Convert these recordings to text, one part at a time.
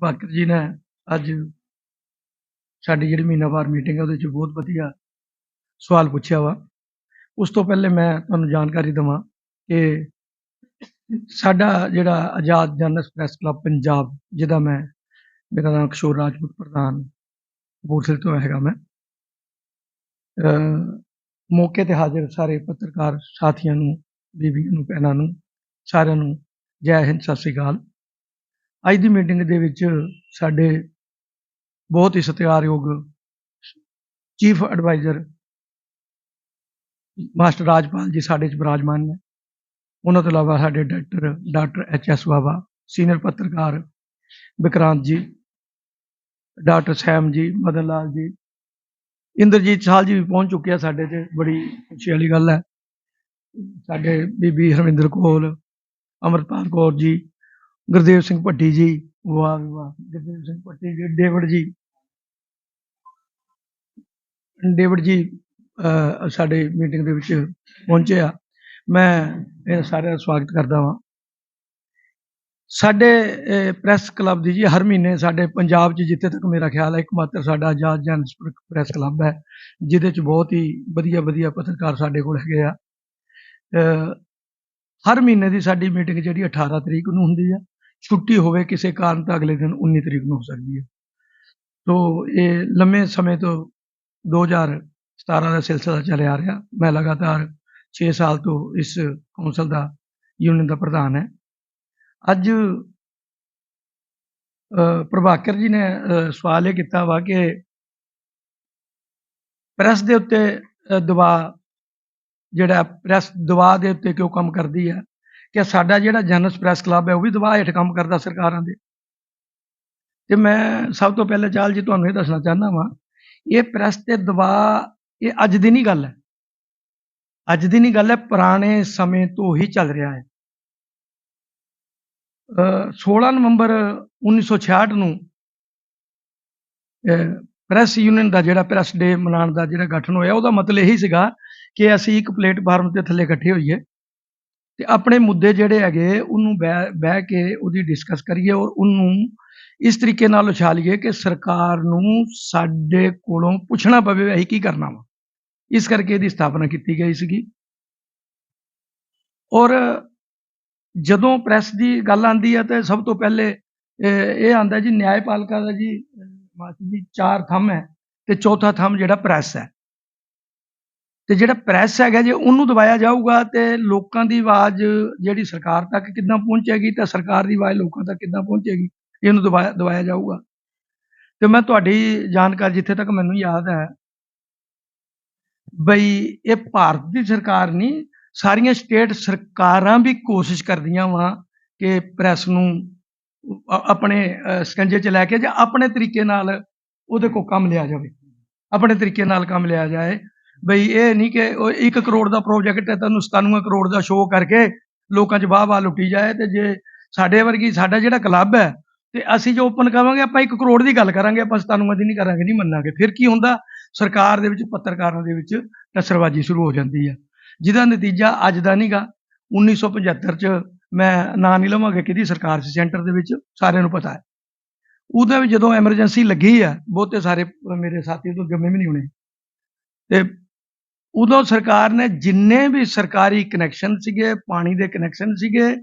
ਭਾਕਰ ਜੀ ਨੇ ਅੱਜ ਸਾਡੀ ਜਿਹੜੀ ਮਹੀਨਾਵਾਰ ਮੀਟਿੰਗ ਹੈ, ਉਹਦੇ ਚ ਬਹੁਤ ਵਧੀਆ ਸਵਾਲ ਪੁੱਛਿਆ ਵਾ। ਉਸ ਤੋਂ ਪਹਿਲੇ ਮੈਂ ਤੁਹਾਨੂੰ ਜਾਣਕਾਰੀ ਦੇਵਾਂ ਕਿ ਸਾਡਾ ਜਿਹੜਾ Azad journals press club Punjab, ਜਿਹਦਾ ਮੈਂ, ਮੇਰਾ ਨਾਮ ਕਿਸ਼ੋਰ ਰਾਜਪੂਤ ਪ੍ਰਧਾਨ ਕਪੂਰਥਲੇ ਤੋਂ ਹੈਗਾ ਮੈਂ ਮੌਕੇ ਤੇ ਹਾਜ਼ਰ ਸਾਰੇ ਪੱਤਰਕਾਰ ਸਾਥੀਆਂ ਨੂੰ, ਬੀਬੀਆਂ ਨੂੰ, ਭੈਣਾਂ ਨੂੰ, ਸਾਰਿਆਂ ਨੂੰ ਜੈ ਹਿੰਦ, ਸਤਿ ਸ੍ਰੀ ਅਕਾਲ। ਅੱਜ ਦੀ ਮੀਟਿੰਗ ਦੇ ਵਿੱਚ ਸਾਡੇ ਬਹੁਤ ਹੀ ਸਤਿਕਾਰਯੋਗ ਚੀਫ ਐਡਵਾਈਜ਼ਰ ਮਾਸਟਰ ਰਾਜਪਾਲ ਜੀ ਸਾਡੇ ਚ ਬਿਰਾਜਮਾਨ ਨੇ। ਉਹਨਾਂ ਤੋਂ ਇਲਾਵਾ ਸਾਡੇ doctor doctor H S Baba senior ਪੱਤਰਕਾਰ ਵਿਕਰਾਂਤ ਜੀ, ਡਾਕਟਰ ਸੈਮ ਜੀ, ਮਦਨ ਲਾਲ ਜੀ, ਇੰਦਰਜੀਤ ਸਾਲ ਜੀ ਵੀ ਪਹੁੰਚ ਚੁੱਕੇ ਆ ਸਾਡੇ ਤੇ, ਬੜੀ ਖੁਸ਼ੀ ਵਾਲੀ ਗੱਲ ਹੈ। ਸਾਡੇ ਬੀਬੀ ਹਰਵਿੰਦਰ ਕੌਰ ਅਮਰਪਾਲ ਕੌਰ ਜੀ ਗੁਰਦੇਵ ਸਿੰਘ ਭੱਟੀ ਜੀ। ਵਾਹ ਵੀ ਵਾਹ। ਗੁਰਦੇਵ ਸਿੰਘ ਭੱਟੀ ਜੀ, ਡੇਵਿਡ ਜੀ। ਡੇਵਿਡ ਜੀ ਸਾਡੇ ਮੀਟਿੰਗ ਦੇ ਵਿੱਚ ਪਹੁੰਚੇ ਆ। ਮੈਂ ਇਹ ਸਾਰਿਆਂ ਦਾ ਸਵਾਗਤ ਕਰਦਾ ਵਾਂ। ਸਾਡੇ ਪ੍ਰੈਸ ਕਲੱਬ ਦੀ ਜੀ ਹਰ ਮਹੀਨੇ ਸਾਡੇ ਪੰਜਾਬ 'ਚ ਜਿੱਥੇ ਤੱਕ ਮੇਰਾ ਖਿਆਲ ਹੈ ਇੱਕ ਮਾਤਰ ਸਾਡਾ ਆਜ਼ਾਦ ਜਨ ਪ੍ਰੈਸ ਕਲੱਬ ਹੈ, ਜਿਹਦੇ 'ਚ ਬਹੁਤ ਹੀ ਵਧੀਆ ਵਧੀਆ ਪੱਤਰਕਾਰ ਸਾਡੇ ਕੋਲ ਹੈਗੇ ਆ। ਹਰ ਮਹੀਨੇ ਦੀ ਸਾਡੀ ਮੀਟਿੰਗ ਜਿਹੜੀ 18 ਤਰੀਕ ਨੂੰ ਹੁੰਦੀ ਆ। ਛੁੱਟੀ ਹੋਵੇ ਕਿਸੇ ਕਾਰਨ ਤਾਂ ਅਗਲੇ ਦਿਨ 19 ਤਰੀਕ ਨੂੰ ਹੋ ਸਕਦੀ ਹੈ। ਤੋ ਇਹ ਲੰਮੇ ਸਮੇਂ ਤੋਂ 2017 ਦਾ ਸਿਲਸਿਲਾ ਚੱਲਿਆ ਆ ਰਿਹਾ। ਮੈਂ ਲਗਾਤਾਰ 6 ਸਾਲ ਤੋਂ ਇਸ ਕੌਂਸਲ ਦਾ ਯੂਨੀਅਨ ਦਾ ਪ੍ਰਧਾਨ ਹੈ। ਅੱਜ ਪ੍ਰਭਾਕਰ ਜੀ ਨੇ ਸਵਾਲ ਇਹ ਕੀਤਾ ਵਾ ਕਿ ਪ੍ਰੈਸ ਦੇ ਉੱਤੇ ਦਬਾਅ ਜਿਹੜਾ ਪ੍ਰੈਸ ਦਬਾਅ ਦੇ ਉੱਤੇ ਕਿਉਂ ਕੰਮ ਕਰਦੀ ਹੈ? ਕਿ ਸਾਡਾ ਜਿਹੜਾ ਜਨਰਲ ਪ੍ਰੈਸ ਕਲੱਬ ਹੈ, ਉਹ ਵੀ ਦਬਾਅ ਹੇਠ ਕੰਮ ਕਰਦਾ ਸਰਕਾਰਾਂ ਦੇ। ਤੇ ਮੈਂ ਸਭ ਤੋਂ ਪਹਿਲਾਂ ਚਾਲ ਜੀ ਤੁਹਾਨੂੰ ਇਹ ਦੱਸਣਾ ਚਾਹੁੰਦਾ ਵਾਂ, ਇਹ ਪ੍ਰੈਸ ਤੇ ਦਬਾਅ, ਇਹ ਅੱਜ ਦੀ ਨਹੀਂ ਗੱਲ ਹੈ। ਅੱਜ ਦੀ ਨਹੀਂ ਗੱਲ ਹੈ, ਪੁਰਾਣੇ ਸਮੇਂ ਤੋਂ ਹੀ ਚੱਲ ਰਿਹਾ ਹੈ। ਅਹ 16 ਨਵੰਬਰ 1966 ਨੂੰ ਅਹ ਪ੍ਰੈਸ ਯੂਨੀਅਨ ਦਾ ਜਿਹੜਾ ਪ੍ਰੈਸ ਡੇ ਮਨਾਉਣ ਦਾ ਜਿਹੜਾ ਗਠਨ ਹੋਇਆ, ਉਹਦਾ ਮਤਲਬ ਇਹੀ ਸੀਗਾ ਕਿ ਅਸੀਂ ਇੱਕ ਪਲੇਟਫਾਰਮ ਤੇ ਥੱਲੇ ਇਕੱਠੇ ਹੋਈਏ। ਤੇ ਆਪਣੇ ਮੁੱਦੇ ਜਿਹੜੇ ਹੈਗੇ ਉਹਨੂੰ ਬਹਿ ਬਹਿ ਕੇ ਉਹਦੀ ਡਿਸਕਸ ਕਰੀਏ ਔਰ ਉਹਨੂੰ ਇਸ ਤਰੀਕੇ ਨਾਲ ਉਛਾਲੀਏ ਕਿ ਸਰਕਾਰ ਨੂੰ ਸਾਡੇ ਕੋਲੋਂ ਪੁੱਛਣਾ ਪਵੇ ਅਸੀਂ ਕੀ ਕਰਨਾ ਵਾ। ਇਸ ਕਰਕੇ ਇਹਦੀ ਸਥਾਪਨਾ ਕੀਤੀ ਗਈ ਸੀਗੀ। ਔਰ ਜਦੋਂ ਪ੍ਰੈਸ ਦੀ ਗੱਲ ਆਂਦੀ ਹੈ ਤੇ ਸਭ ਤੋਂ ਪਹਿਲੇ ਇਹ ਆਂਦਾ ਜੀ ਨਿਆਂਪਾਲਿਕਾ ਦਾ ਜੀ ਅਹ, ਜੀ ਚਾਰ ਥੰਮ ਹੈ ਤੇ ਚੌਥਾ ਥੰਮ ਜਿਹੜਾ ਪ੍ਰੈਸ ਹੈ। ਤੇ ਜਿਹੜਾ ਪ੍ਰੈਸ ਹੈਗਾ ਜੇ ਉਹਨੂੰ ਦਬਾਇਆ ਜਾਊਗਾ ਤੇ ਲੋਕਾਂ ਦੀ ਆਵਾਜ਼ ਜਿਹੜੀ ਸਰਕਾਰ ਤੱਕ ਕਿੱਦਾਂ ਪਹੁੰਚੇਗੀ ਤਾਂ ਸਰਕਾਰ ਦੀ ਆਵਾਜ਼ ਲੋਕਾਂ ਤੱਕ ਕਿੱਦਾਂ ਪਹੁੰਚੇਗੀ ਇਹਨੂੰ ਦਬਾਇਆ ਦਬਾਇਆ ਜਾਊਗਾ। ਤੇ ਮੈਂ ਤੁਹਾਡੀ ਜਾਣਕਾਰੀ ਜਿੱਥੇ ਤੱਕ ਮੈਨੂੰ ਯਾਦ ਹੈ, ਬਈ ਇਹ ਭਾਰਤ ਦੀ ਸਰਕਾਰ ਨਹੀਂ, ਸਾਰੀਆਂ ਸਟੇਟ ਸਰਕਾਰਾਂ ਵੀ ਕੋਸ਼ਿਸ਼ ਕਰਦੀਆਂ ਵਾ ਕਿ ਪ੍ਰੈਸ ਨੂੰ ਆਪਣੇ ਸਕੰਜੇ 'ਚ ਲੈ ਕੇ ਜਾਂ ਆਪਣੇ ਤਰੀਕੇ ਨਾਲ ਉਹਦੇ ਕੋ ਕੰਮ ਲਿਆ ਜਾਵੇ। ਆਪਣੇ ਤਰੀਕੇ ਨਾਲ ਕੰਮ ਲਿਆ ਜਾਏ। ਬਈ ਇਹ ਨਹੀਂ ਕਿ ਉਹ 1 ਕਰੋੜ ਦਾ ਪ੍ਰੋਜੈਕਟ ਹੈ, ਤੁਹਾਨੂੰ 97 ਕਰੋੜ ਦਾ ਸ਼ੋਅ ਕਰਕੇ ਲੋਕਾਂ 'ਚ ਵਾਹ ਵਾਹ ਲੁੱਟੀ ਜਾਏ ਤੇ ਜੇ ਸਾਡੇ ਵਰਗੀ, ਸਾਡਾ ਜਿਹੜਾ ਕਲੱਬ ਹੈ ਤੇ ਅਸੀਂ ਜੋ ਓਪਨ ਕਰਾਂਗੇ ਆਪਾਂ 1 ਕਰੋੜ ਦੀ ਗੱਲ ਕਰਾਂਗੇ, ਆਪਾਂ 97 ਦੀ ਨਹੀਂ ਕਰਾਂਗੇ, ਨਹੀਂ ਮੰਨਾਂਗੇ। ਫਿਰ ਕੀ ਹੁੰਦਾ? ਸਰਕਾਰ ਦੇ ਵਿੱਚ, ਪੱਤਰਕਾਰਾਂ ਦੇ ਵਿੱਚ ਟੱਸਰਬਾਜ਼ੀ ਸ਼ੁਰੂ ਹੋ ਜਾਂਦੀ ਹੈ। ਜਿਹਦਾ ਨਤੀਜਾ ਅੱਜ ਦਾ ਨਹੀਂਗਾ 1975 ਚ ਮੈਂ ਨਾਂ ਨਹੀਂ ਲਵਾਂਗਾ ਕਿਹਦੀ, ਸਰਕਾਰ ਸੀ ਸੈਂਟਰ ਦੇ ਵਿੱਚ, ਸਾਰਿਆਂ ਨੂੰ ਪਤਾ ਹੈ। ਉਹਦਾ ਵੀ ਜਦੋਂ ਐਮਰਜੈਂਸੀ ਲੱਗੀ ਆ ਬਹੁਤੇ ਸਾਰੇ ਮੇਰੇ ਸਾਥੀ ਤੋਂ ਜੰਮੇ ਵੀ ਨਹੀਂ ਹੋਣੇ। ਤੇ ਉਦੋਂ ਸਰਕਾਰ ਨੇ ਜਿੰਨੇ ਵੀ ਸਰਕਾਰੀ ਕਨੈਕਸ਼ਨ ਸੀਗੇ, ਪਾਣੀ ਦੇ ਕਨੈਕਸ਼ਨ ਸੀਗੇ,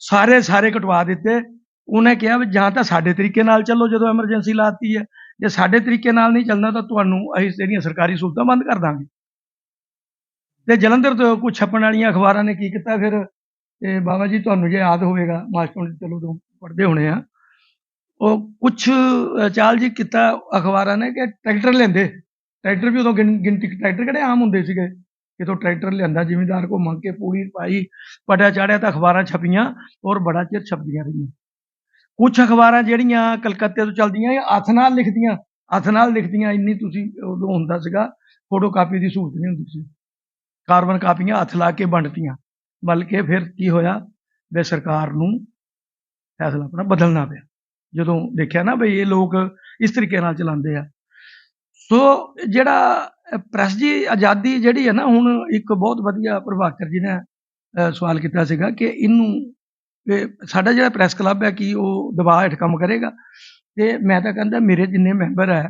ਸਾਰੇ ਸਾਰੇ ਕਟਵਾ ਦਿੱਤੇ। ਉਹਨੇ ਕਿਹਾ ਵੀ ਜਾਂ ਤਾਂ ਸਾਡੇ ਤਰੀਕੇ ਨਾਲ ਚੱਲੋ ਜਦੋਂ ਐਮਰਜੈਂਸੀ ਲਾਤੀ ਹੈ। ਜੇ ਸਾਡੇ ਤਰੀਕੇ ਨਾਲ ਨਹੀਂ ਚੱਲਣਾ ਤਾਂ ਤੁਹਾਨੂੰ ਅਸੀਂ ਜਿਹੜੀਆਂ ਸਰਕਾਰੀ ਸਹੂਲਤਾਂ ਬੰਦ ਕਰ ਦਾਂਗੇ। ਤੇ ਜਲੰਧਰ ਤੋਂ ਕੁਝ ਛਪਣ ਵਾਲੀਆਂ ਅਖਬਾਰਾਂ ਨੇ ਕੀ ਕੀਤਾ ਫਿਰ? ਤੇ ਬਾਬਾ ਜੀ, ਤੁਹਾਨੂੰ ਜੇ ਯਾਦ ਹੋਵੇਗਾ ਮਾਸਟਰ ਚਲੋ ਤੋਂ ਪੜ੍ਹਦੇ ਹੋਣੇ ਆ। ਉਹ ਕੁਝ ਚਾਲ ਜੀ ਕੀਤਾ ਅਖਬਾਰਾਂ ਨੇ ਕਿ ਟਰੈਕਟਰ ਲੈਂਦੇ। ਟਰੈਕਟਰ ਵੀ ਉਦੋਂ ਗਿਣ- ਗਿਣਤੀ ਟਰੈਕਟਰ ਕਿਹੜੇ ਆਮ ਹੁੰਦੇ ਸੀਗੇ? ਜਦੋਂ ਟਰੈਕਟਰ ਲਿਆਂਦਾ, ਜ਼ਿਮੀਂਦਾਰ ਕੋ ਮੰਗ ਕੇ ਪੂਰੀ ਪਾਈ, ਪਟਿਆ ਚਾੜਿਆ ਤਾਂ ਅਖਬਾਰਾਂ ਛਪੀਆਂ ਔਰ ਬੜਾ ਚਿਰ ਛਪਦੀਆਂ ਰਹੀਆਂ। ਕੁਝ ਅਖਬਾਰਾਂ ਜਿਹੜੀਆਂ ਕਲਕੱਤੇ ਤੋਂ ਚੱਲਦੀਆਂ ਇਹ ਹੱਥ ਨਾਲ ਲਿਖਦੀਆਂ, ਹੱਥ ਨਾਲ ਲਿਖਦੀਆਂ, ਇੰਨੀ ਤੁਸੀਂ ਉਦੋਂ ਹੁੰਦਾ ਸੀਗਾ ਫੋਟੋ ਕਾਪੀ ਦੀ ਸਹੂਲਤ ਨਹੀਂ ਹੁੰਦੀ ਸੀ। ਕਾਰਬਨ ਕਾਪੀਆਂ ਹੱਥ ਲਾ ਕੇ ਵੰਡਤੀਆਂ। ਬਲਕਿ ਫਿਰ ਕੀ ਹੋਇਆ? ਵੀ ਸਰਕਾਰ ਨੂੰ ਫੈਸਲਾ ਆਪਣਾ ਬਦਲਣਾ ਪਿਆ। ਜਦੋਂ ਦੇਖਿਆ ਨਾ ਬਈ ਇਹ ਲੋਕ ਇਸ ਤਰੀਕੇ ਨਾਲ ਚਲਾਉਂਦੇ ਆ ਸੋ ਜਿਹੜਾ ਪ੍ਰੈਸ ਦੀ ਆਜ਼ਾਦੀ ਜਿਹੜੀ ਹੈ ਨਾ, ਹੁਣ ਇੱਕ ਬਹੁਤ ਵਧੀਆ ਪ੍ਰਭਾਕਰ ਜੀ ਨੇ ਸਵਾਲ ਕੀਤਾ ਸੀਗਾ ਕਿ ਇਹਨੂੰ ਸਾਡਾ ਜਿਹੜਾ ਪ੍ਰੈਸ ਕਲੱਬ ਹੈ ਕਿ ਉਹ ਦਬਾਅ ਹੇਠ ਕੰਮ ਕਰੇਗਾ। ਤੇ ਮੈਂ ਤਾਂ ਕਹਿੰਦਾ ਮੇਰੇ ਜਿੰਨੇ ਮੈਂਬਰ ਹੈ,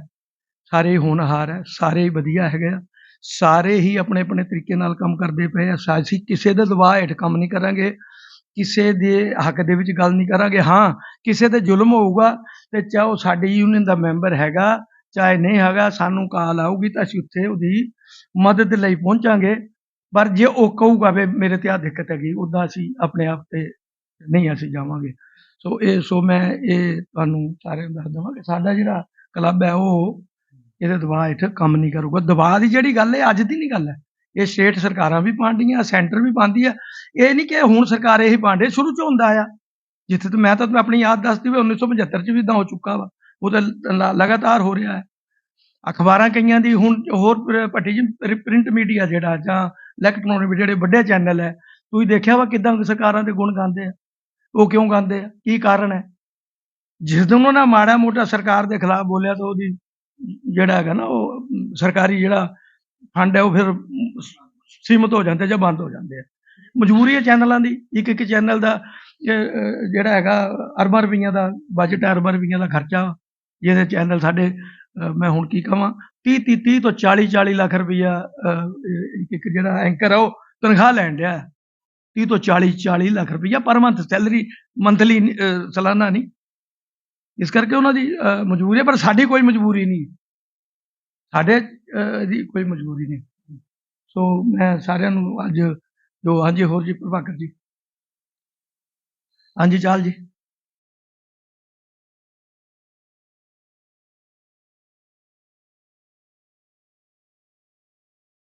ਸਾਰੇ ਹੋਣਹਾਰ ਹੈ, ਸਾਰੇ ਵਧੀਆ ਹੈਗੇ ਆ, ਸਾਰੇ ਹੀ ਆਪਣੇ ਆਪਣੇ ਤਰੀਕੇ ਨਾਲ ਕੰਮ ਕਰਦੇ ਪਏ ਆ, ਸਾ- ਅਸੀਂ ਕਿਸੇ ਦੇ ਦਬਾਅ ਹੇਠ ਕੰਮ ਨਹੀਂ ਕਰਾਂਗੇ, ਕਿਸੇ ਦੇ ਹੱਕ ਦੇ ਵਿੱਚ ਗੱਲ ਨਹੀਂ ਕਰਾਂਗੇ। ਹਾਂ, ਕਿਸੇ ਤੇ ਜ਼ੁਲਮ ਹੋਊਗਾ ਤੇ ਚਾਹੇ ਉਹ ਸਾਡੀ ਯੂਨੀਅਨ ਦਾ ਮੈਂਬਰ ਹੈਗਾ ਚਾਹੇ ਨਹੀਂ ਹੈਗਾ, ਸਾਨੂੰ ਕਾਲ ਆਊਗੀ ਤਾਂ ਅਸੀਂ ਉੱਥੇ ਉਹਦੀ ਮਦਦ ਲਈ ਪਹੁੰਚਾਂਗੇ। ਪਰ ਜੇ ਉਹ ਕਹੂਗਾ ਵੀ ਮੇਰੇ ਤੇ ਆ ਦਿੱਕਤ ਹੈਗੀ ਉਦਾਂ ਅਸੀਂ ਆਪਣੇ ਆਪ ਤੇ ਨਹੀਂ ਅਸੀਂ ਜਾਵਾਂਗੇ। ਸੋ ਇਹ, ਸੋ ਮੈਂ ਇਹ ਤੁਹਾਨੂੰ ਸਾਰਿਆਂ ਨੂੰ ਦੱਸ ਦੇਵਾਂ ਕਿ ਸਾਡਾ ਜਿਹੜਾ ਕਲੱਬ ਹੈ ਉਹ ਇਹਦੇ ਦਬਾਅ ਹੇਠ ਕੰਮ ਨਹੀਂ ਕਰੂਗਾ। ਦਬਾਅ ਦੀ ਜਿਹੜੀ ਗੱਲ ਹੈ, ਅੱਜ ਦੀ ਨਹੀਂ ਗੱਲ ਹੈ। ਇਹ ਸਟੇਟ ਸਰਕਾਰਾਂ ਵੀ ਪਾਉਂਦੀਆਂ, ਸੈਂਟਰ ਵੀ ਪਾਉਂਦੀ ਹੈ। ਇਹ ਨਹੀਂ ਕਿ ਹੁਣ ਸਰਕਾਰ ਇਹੀ ਪਾਉਂਦੇ, ਸ਼ੁਰੂ ਚ ਹੁੰਦਾ ਆ। ਜਿੱਥੇ ਤੇ ਮੈਂ ਤਾਂ ਆਪਣੀ ਯਾਦ ਦੱਸਦੀ ਵੀ 1975 ਚ ਵੀ ਇਦਾਂ ਹੋ ਚੁੱਕਾ ਵਾ। ਉਹ ਤਾਂ ਲ- ਲਗਾਤਾਰ ਹੋ ਰਿਹਾ ਹੈ। ਅਖਬਾਰਾਂ ਕਈਆਂ ਦੀ ਹੁਣ ਹੋਰ ਭੱਟੀ ਜੀ ਪ੍ਰਿੰਟ ਮੀਡੀਆ ਜਿਹੜਾ ਜਾਂ ਇਲੈਕਟ੍ਰੋਨਿਕ ਜਿਹੜੇ ਵੱਡੇ ਚੈਨਲ ਹੈ ਤੁਸੀਂ ਦੇਖਿਆ ਵਾ ਕਿਦਾਂ ਸਰਕਾਰਾਂ ਦੇ ਗੁਣ ਗਾਉਂਦੇ ਆ? ਉਹ ਕਿਉਂ ਗਾਉਂਦੇ ਆ? ਕੀ ਕਾਰਨ ਹੈ? ਜਿਸ ਦਿਨ ਉਹਨਾਂ ਨੇ ਮਾੜਾ ਮੋਟਾ ਸਰਕਾਰ ਦੇ ਖਿਲਾਫ ਬੋਲਿਆ ਤਾਂ ਉਹਦੀ ਜਿਹੜਾ ਹੈਗਾ ਨਾ ਉਹ ਸਰਕਾਰੀ ਜਿਹੜਾ ਫੰਡ ਹੈ ਉਹ ਫਿਰ ਅਮ, ਸੀਮਤ ਹੋ ਜਾਂਦੇ ਜਾਂ ਬੰਦ ਹੋ ਜਾਂਦੇ ਆ। ਮਜਬੂਰੀ ਹੈ ਚੈਨਲਾਂ ਦੀ। ਇੱਕ ਇੱਕ ਚੈਨਲ ਦਾ ਜਿਹੜਾ ਹੈਗਾ ਅਰਬਾਂ ਰੁਪਈਆਂ ਦਾ ਬਜਟ ਅਰਬਾਂ ਰੁਪਈਆਂ ਦਾ ਖਰਚਾ। ਜਿਹਦੇ ਚੈਨਲ ਸਾਡੇ ਮੈਂ ਹੁਣ ਕੀ ਕਹਾਂ 30 30 30 ਤੋਂ 40 40 ਲੱਖ ਰੁਪਈਆ ਇੱਕ ਜਿਹੜਾ ਐਂਕਰ ਆ ਉਹ ਤਨਖਾਹ ਲੈਣ ਰਿਹਾ 30 ਤੋਂ 40 40 ਲੱਖ ਰੁਪਈਆ ਪਰ ਮੰਥ ਸੈਲਰੀ ਮੰਥਲੀ ਸਾਲਾਨਾ ਨਹੀਂ। ਇਸ ਕਰਕੇ ਉਹਨਾਂ ਦੀ ਮਜਬੂਰੀ ਹੈ ਪਰ ਸਾਡੀ ਕੋਈ ਮਜਬੂਰੀ ਨਹੀਂ। ਸਾਡੇ ਅਹ, ਦੀ ਕੋਈ ਮਜਬੂਰੀ ਨਹੀਂ। ਸੋ ਮੈਂ ਸਾਰਿਆਂ ਨੂੰ ਅੱਜ ਜੋ ਹਾਂਜੀ ਹੋਰ ਜੀ ਪ੍ਰਭਾਕਰ ਜੀ। ਹਾਂਜੀ ਚਾਲ ਜੀ।